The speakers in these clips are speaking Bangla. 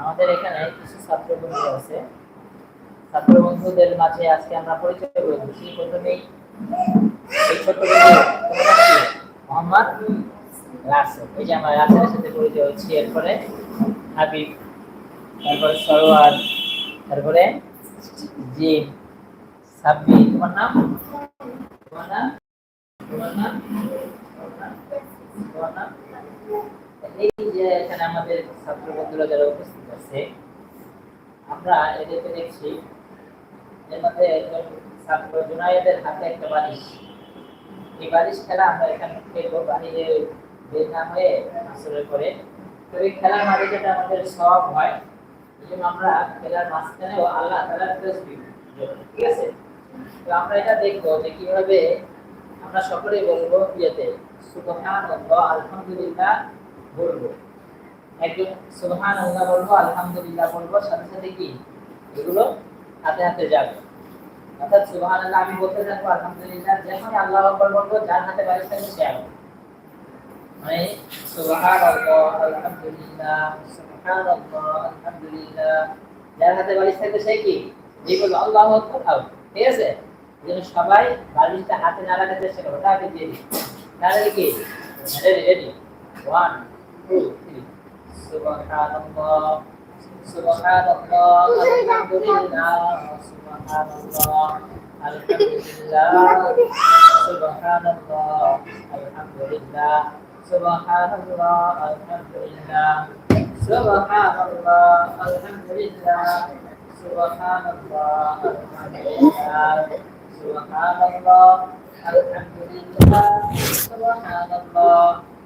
আমাদের এখানে কিছু ছাত্র বন্ধু আছে। ছাত্র বন্ধুদের মাঝে আজকে আমরা পরিচয় করে দিচ্ছি প্রথমেই এই ছোট বন্ধু তোমার নাম কি? মোহাম্মদ রাসেল। এই যে আমার রাসেলের সাথে পরিচয় হচ্ছি এরপরে হাবিব, তারপরে সরোয়ার, তারপরে জিম, সাব্বি তোমার নাম? তোমার নাম? তোমার নাম? তোমার নাম? এই যে এখানে আমাদের ছাত্র বন্ধুরা যারা উপস্থিত আছে, আমরা এদেরকে দেখছি। এর মধ্যে একজন ছাত্র জুনায়েদের হাতে একটা বালিশ। এই বালিশ খেলা আমরা এখানে খেলব বাহিরে হয়ে আসলে করে তো এই খেলার মাঝে যেটা আমাদের সব হয় আমরা খেলার মাঝখানেও আল্লাহ ঠিক আছে? তো আমরা এটা দেখব যে কীভাবে আমরা সকলেই বলব ইয়েতে, সুবহানাল্লাহ, আলহামদুলিল্লাহ বলব। একজন সুবহানাল্লাহ বলব, আলহামদুলিল্লাহ বলব, সাথে সাথে কি? এগুলো হাতে হাতে যাবে। অর্থাৎ সুবহানাল্লাহ আমি বলতে থাকব, আলহামদুলিল্লাহ আল্লাহ আকবার বলব, যার হাতে বাড়ি সে মানে আলহামদুলিল্লাহ আলহামদুলিল্লাহ, যার হাতে বাড়ি সে কি? যে বলব, আল্লাহু ঠিক আছে? সবাই বালিশটা হাতে না রাখার চেষ্টা করো তাকে দিয়ে দিই। তাহলে কি? রেডি রেডি ওয়ান سبحان الله سبحان الله الحمد لله سبحان الله الحمد لله سبحان الله الحمد لله سبحان الله الحمد لله سبحان الله الحمد لله سبحان الله الحمد لله سبحان الله الحمد لله سبحان الله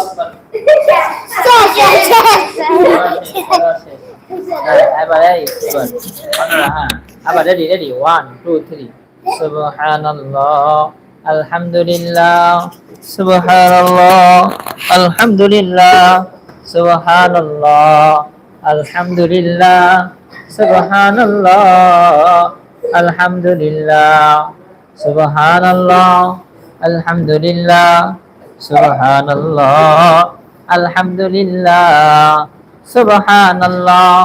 আকবার এবার এই এবার আমরা হ্যাঁ আবার ready ready one two three সুবহানাল্লাহ আলহামদুলিল্লাহ সুবহানাল্লাহ আলহামদুলিল্লাহ সুবহানাল্লাহ আলহামদুলিল্লাহ সুবহানাল্লাহ আলহামদুলিল্লাহ সুবহানাল্লাহ الحمد لله سبحان الله الحمد لله سبحان الله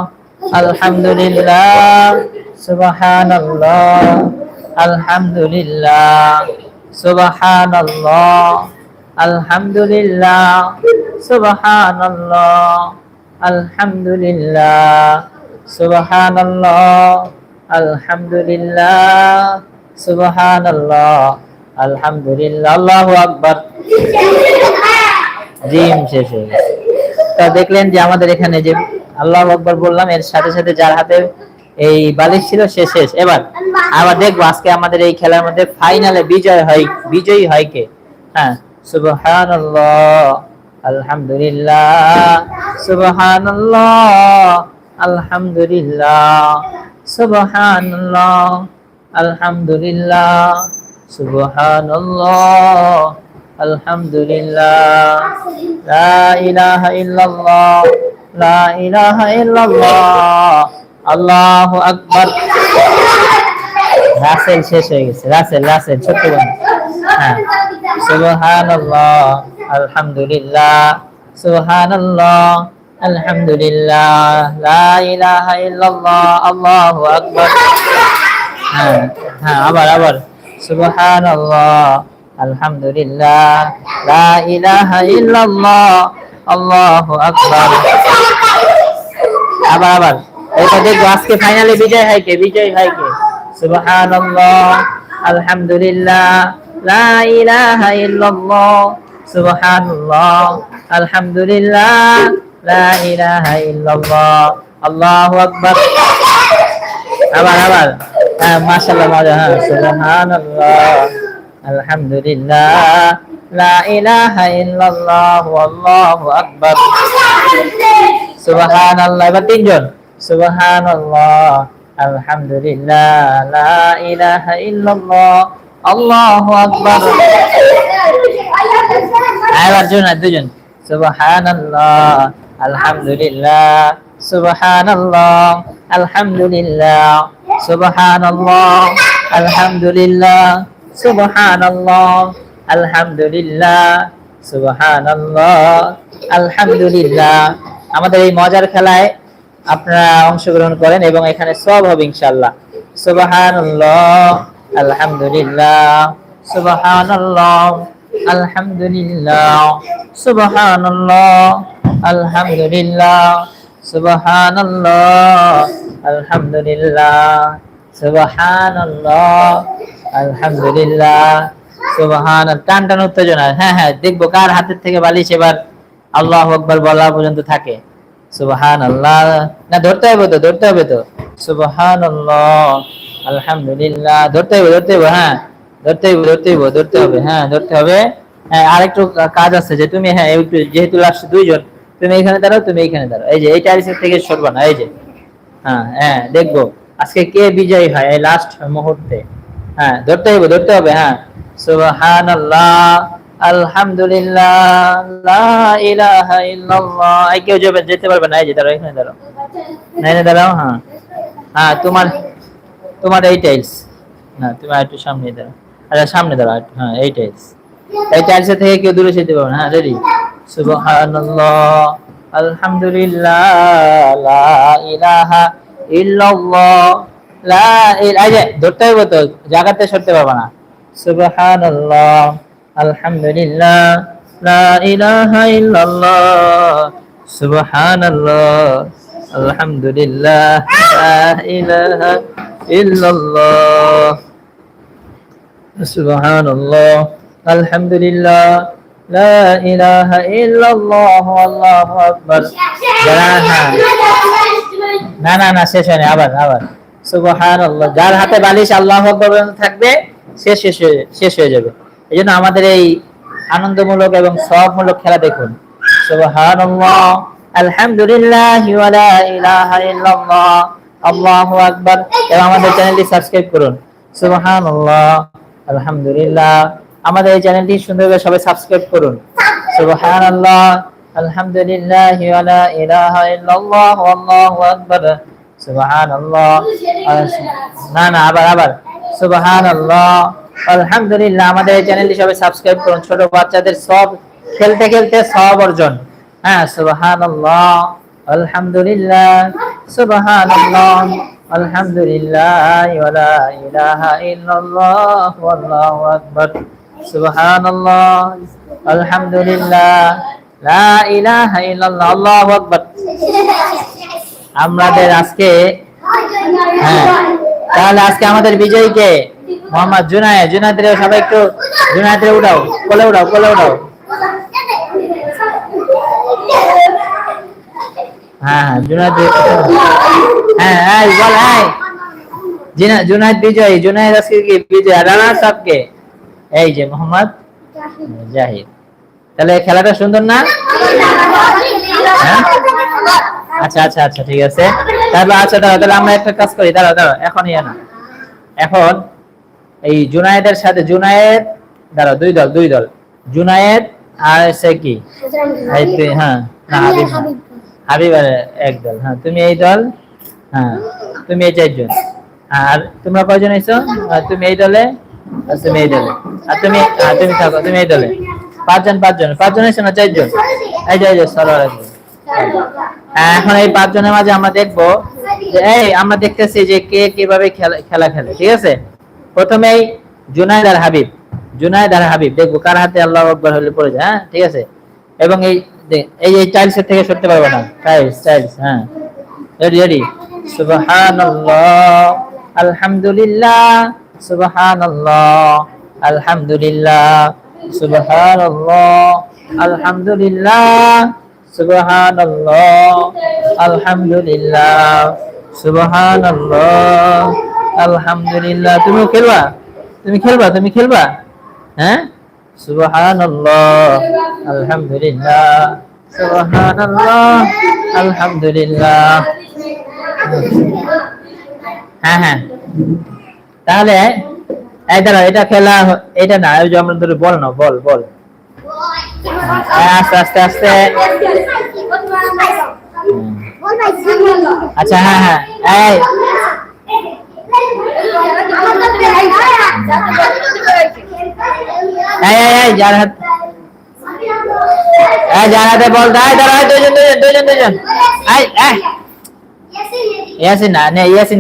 الحمد لله سبحان الله الحمد لله سبحان الله الحمد لله سبحان الله الحمد لله سبحان الله الحمد لله سبحان الله আলহামদুলিল্লাহ, আল্লাহু আকবার। জিম শেষ হয়ে গেছে। তা দেখলেন যে আমাদের এখানে যে আল্লাহ আকবার বললাম, এর সাথে সাথে যার হাতে এই বালিশ ছিল, সে শেষ। এবার আবার দেখব আজকে আমাদের এই খেলার মধ্যে ফাইনালে বিজয় হয়, বিজয়ী হয় কে? হ্যাঁ সুবহানাল্লাহ, আলহামদুলিল্লাহ সুবহানাল্লাহ আলহামদুলিল্লাহ সুবহানাল্লাহ, আলহামদুলিল্লাহ। سبحان الله الحمد لله لا إله إلا الله لا إله إلا الله الله أكبر রাসেল শেষ হয়ে গেছে, রাসেল রাসেল সত্যি বলুন হ্যাঁ সুবহানাল্লাহ, আলহামদুলিল্লাহ সুবহানাল্লাহ, আলহামদুলিল্লাহ, লা হ্যাঁ হ্যাঁ আবার আবার। সুবহানাল্লাহ, আলহামদুলিল্লাহ, লা ইলাহা ইল্লাল্লাহ, আল্লাহু আকবার। আবার আবার। এটা দেখব, আজকে ফাইনালে বিজয় হয় কে? বিজয় হয় কে? সুবহানাল্লাহ, আলহামদুলিল্লাহ, লা ইলাহা ইল্লাল্লাহ, সুবহানাল্লাহ, আলহামদুলিল্লাহ, লা ইলাহা ইল্লাল্লাহ, আল্লাহু আকবার। আবার আবার। হ্যাঁ মাশাআল্লাহ, মজা। হ্যাঁ সুবহানাল্লাহ। আলহামদুলিল্লাহ। লা ইলাহা ইল্লাল্লাহ আল্লাহু আকবার। সুবহানাল্লাহ। এবার তিনজন। সুবহানাল্লাহ। আলহামদুলিল্লাহ। লা ইলাহা ইল্লাল্লাহ, আল্লাহু আকবার। এবার জন দুজন। সুবহানাল্লাহ। আলহামদুলিল্লাহ। সুবহানাল্লাহ, আলহামদুলিল্লাহ সুবহানাল্লাহ আলহামদুলিল্লাহ সুবহানাল্লাহ আলহামদুলিল্লাহ সুবহানাল্লাহ, আলহামদুলিল্লাহ। আমাদের এই মজার খেলায় আপনারা অংশগ্রহণ করেন এবং এখানে সব হবে ইনশাআল্লাহ। সুবহানাল্লাহ, আলহামদুলিল্লাহ সুবহানাল্লাহ আলহামদুলিল্লাহ সুবহানাল্লাহ, আলহামদুলিল্লাহ। সুবহানাল্লাহ, আলহামদুলিল্লাহ সুবহানাল্লাহ, আলহামদুলিল্লাহ সুবহান টান টান উত্তেজনা। হ্যাঁ হ্যাঁ দেখব কার হাতের থেকে বালিশ এবার আল্লাহ আকবার বলা পর্যন্ত থাকে। সুবহান আল্লাহ না, ধরতে হবে তো, ধরতে হবে তো। সুবহান আলহামদুলিল্লাহ। ধরতে হবে ধরতে হবে হ্যাঁ। ধরতে হবে ধরতে হবে ধরতে হবে হ্যাঁ ধরতে হবে। হ্যাঁ আরেকটু কাজ আছে যে, তুমি হ্যাঁ একটু যেহেতু লাস্ট দুইজন তুমি এখানে দাঁড়াও, তুমি এখানে দাঁড়াও। এই যে, এই টাইলসের থেকে সরবা না, এই যে। হ্যাঁ হ্যাঁ দেখব। আজকে কে বিজয়ী হয় এই লাস্ট মুহূর্তে? হ্যাঁ ধরতে হবে ধরতে হবে হ্যাঁ। সুবহানাল্লাহ, আলহামদুলিল্লাহ এই কেউ যাবে, যেতে পারবে না, এই যে, দাঁড়াও, এখানে দাঁড়াও। এখানে দাঁড়াও হ্যাঁ। হ্যাঁ তোমার তোমার এই টাইলস না, তুমি একটু সামনে দাঁড়াও। আচ্ছা সামনে দাঁড়াও হ্যাঁ এই টাইলস এই টাইলস থেকে কেউ দূরে যেতে পারবে না হ্যাঁ রেডি সুবহানাল্লাহ, আলহামদুলিল্লাহ, লা ইলাহা ইল্লাল্লাহ, লা ইল- এই যে, ধরতে হবে তো জায়গাতে সরতে পারবে না। সুবহানাল্লাহ, আলহামদুলিল্লাহ, লা ইলাহা ইল্লাল্লাহ, সুবহানাল্লাহ, আলহামদুলিল্লাহ, লা ইলাহা ইল্লাল্লাহ, সুবহানাল্লাহ, আলহামদুলিল্লাহ। ইলাহা ইল্লাল্লাহ আল্লাহু আকবার। যারা হ্যাঁ। না না না, শেষ হয়নি, আবার আবার। সুবহানাল্লাহ, যার হাতে বালিশ আল্লাহ আকবার থাকবে, সে শেষ হয়ে শেষ হয়ে যাবে। এই জন্য আমাদের এই আনন্দমূলক এবং সবমূলক খেলা দেখুন। সুবহানাল্লাহ, আলহামদুলিল্লাহ ওয়া লা ইলাহা ইল্লাল্লাহ, আল্লাহু আকবার। এবং আমাদের চ্যানেলটি সাবস্ক্রাইব করুন। সুবহানাল্লাহ, আলহামদুলিল্লাহ। আমাদের এই চ্যানেলটি সুন্দরভাবে সবাই সাবস্ক্রাইব করুন। সুবহানাল্লাহ, আলহামদুলিল্লাহ ওয়া লা ইলাহা ইল্লাল্লাহ আল্লাহু আকবার। সুবহানাল্লাহ না না, আবার আবার। সুবহানাল্লাহ, আলহামদুলিল্লাহ, আমাদের এই চ্যানেলটি সবাই সাবস্ক্রাইব করুন। ছোট বাচ্চাদের সব খেলতে খেলতে সব অর্জন। হ্যাঁ সুবহানাল্লাহ, আলহামদুলিল্লাহ সুবহানাল্লাহ, আলহামদুলিল্লাহ ওয়া লা ইলাহা ইল্লাল্লাহ আল্লাহু আকবার। সুবহানাল্লাহ, আলহামদুলিল্লাহ, লা ইলাহা ইল্লাল্লাহ, আল্লাহু আকবার। আমাদের আজকে হ্যাঁ তাহলে আজকে আমাদের বিজয়ী কে? মোহাম্মদ জুনায়েদ। জুনায়েদ সবাই একটু জুনায়েদ উঠাও, কোলে উঠাও কোলে উঠাও। হ্যাঁ হ্যাঁ জুনায়েদ হ্যাঁ হ্যাঁ বল হ্যাঁ। বিজয়ী। জুনায়েদ আজকে কি বিজয়? রানা সবকে এই যে মোহাম্মদ জাহিদ তাহলে খেলাটা সুন্দর না? হ্যাঁ? আচ্ছা আচ্ছা আচ্ছা ঠিক আছে। তাহলে আচ্ছা দাঁড়াও, তাহলে আমরা একটা কাজ করি। দাঁড়াও দাঁড়াও এখন ইয়ে না এখন এই জুনায়েদের সাথে, জুনায়েদ, দাঁড়াও, দুই দল দুই দল। জুনায়েদ আর সে কি? হ্যাঁ হাবিব। হাবিব এক দল। হ্যাঁ তুমি এই দল হ্যাঁ তুমি এই চারজন। আর তোমরা কয়জন এসো তুমি এই দলে? এই দলে। আর তুমি আর তুমি থাকো তুমি এই পাঁচজন পাঁচজন। পাঁচজন এসো না চারজন? এই যে এই যে সরো একজন হ্যাঁ, এখন এই পাঁচজনের মাঝে আমরা এই আমরা দেখতেছি যে কে কীভাবে খেলা খেলা ঠিক আছে? প্রথমেই জুনাইদ আর হাবিব। জুনাইদ আর হাবিব দেখব কার হাতে আল্লাহ আকবর হলে পড়ে যায় হ্যাঁ ঠিক আছে? এবং এই এই এই টাইলসের থেকে সরতে পারবে না। টাইলস টাইলস হ্যাঁ। রেডি রেডি সুবহানাল্লাহ আলহামদুলিল্লাহ। সুবহানাল্লাহ আলহামদুলিল্লাহ সুবহানাল্লাহ আলহামদুলিল্লাহ সুবহানাল্লাহ আলহামদুলিল্লাহ সুবহানাল্লাহ আলহামদুলিল্লাহ তুমি খেলবা? তুমি খেলবা? তুমি খেলবা? হ্যাঁ? সুবহানাল্লাহ, আলহামদুলিল্লাহ সুবহানাল্লাহ, আলহামদুলিল্লাহ। হ্যাঁ হ্যাঁ। তাহলে এই দাঁড়া এটা খেলা এটা না ওই যে আমরা ধরে বল না বল বল। হ্যাঁ, আস্তে আস্তে আস্তে। আচ্ছা হ্যাঁ হ্যাঁ এই। যার এই হাতে বল দুজন দুজন ইয়াসিন না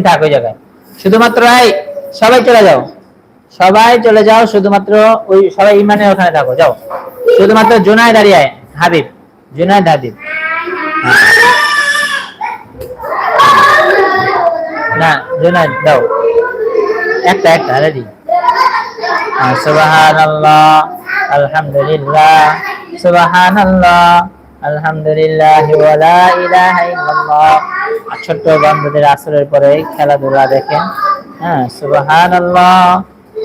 থাক শুধুমাত্র এই। সবাই চলে যাও। সবাই চলে যাও, শুধুমাত্র ওই সবাই ইমানের ওখানে থাকো, যাও। শুধুমাত্র জুনায় দাঁড়িয়ে হাবিব, জুনায়দ হাবিব। না দাও একটা একটা রেডি আলহামদুলিল্লাহ, সুবহানাল্লাহ, আলহামদুলিল্লাহ ওয়া লা ইলাহা ইল্লাল্লাহ। ছোট্ট বন্ধুদের আসরের পরে খেলাধুলা দেখেন। হ্যাঁ সুবহানাল্লাহ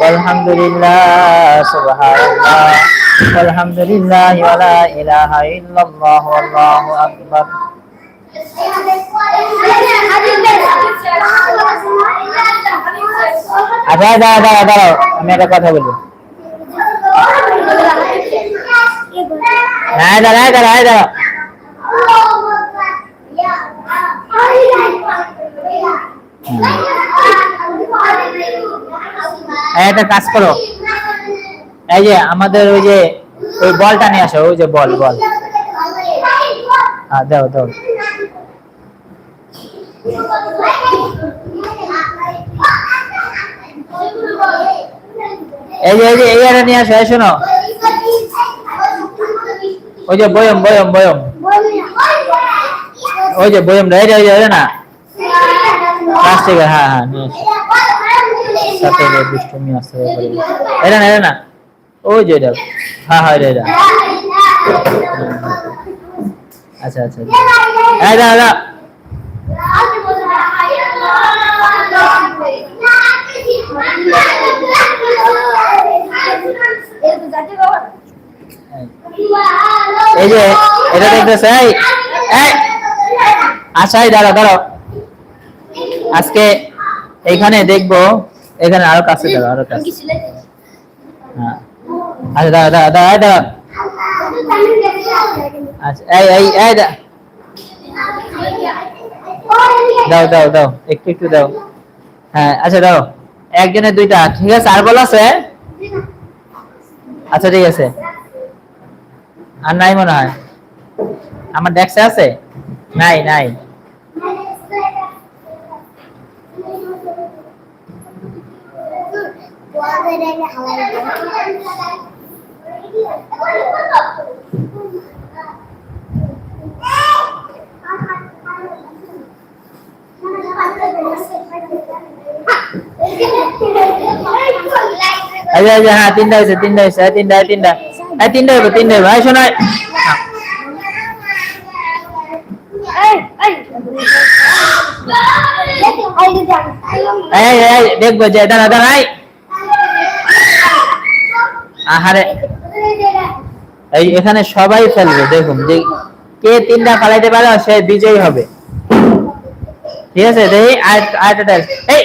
আলহামদুলিল্লাহ সুবহানাল্লাহ আলহামদুলিল্লাহ ওয়া লা ইলাহা ইল্লাল্লাহ আল্লাহু আচ্ছা দাঁড়া দাঁড়া দাঁড়াও আমি একটা কথা বলি। হ্যাঁ দাঁড়া দাঁড়া দাঁড়া একটা কাজ করো। এই যে আমাদের ওই যে, ওই বলটা নিয়ে আসো, ওই যে বল বল। হ্যাঁ দাও দাও। এই যে এই যে, এই একটা নিয়ে আসো, এই শোনো। ওই যে বয়ম বয়ম বয়ম। ওই যে বয়ম যে ওই যে না। প্লাস্টিকের হ্যাঁ হ্যাঁ নিয়ে এসো সাথে দুষ্টুমি আছে এটা না এটা না। ওই যে এটা। হ্যাঁ হ্যাঁ এটা এটা। আচ্ছা আচ্ছা এই দাঁড়া এই যে, এটা দেখতেছে? এই এই। আচ্ছা দাঁড়া, দাঁড়াও। আজকে এখানে দেখব এখানে আরও কাছে দাঁড়া আরও কাছে। হ্যাঁ। আচ্ছা দাঁড়া দাঁড়া দাঁড়া আচ্ছা এই এই এই দাও দাও দাও, একটু একটু দাও। হ্যাঁ আচ্ছা দাও। একজনের দুইটা, ঠিক আছে, আর বল আছে? আচ্ছা ঠিক আছে। আর নাই মনে হয়। আমার ডেস্কে আছে? নাই নাই। এই যে, এই যে, হ্যাঁ তিনটা হয়েছে তিনটা হয়েছে এই তিনটা এই তিনটা এই তিনটা হইব তিনটা হইব এই শোনাই এই এই দেখব যে দাঁড়া দাঁড়াই আহারে, এই এখানে সবাই ফেলবে, দেখুন, যে কে তিনটা ফালাইতে পারে সে বিজয়ী হবে। ঠিক আছে, দেখি আরেকটা এই!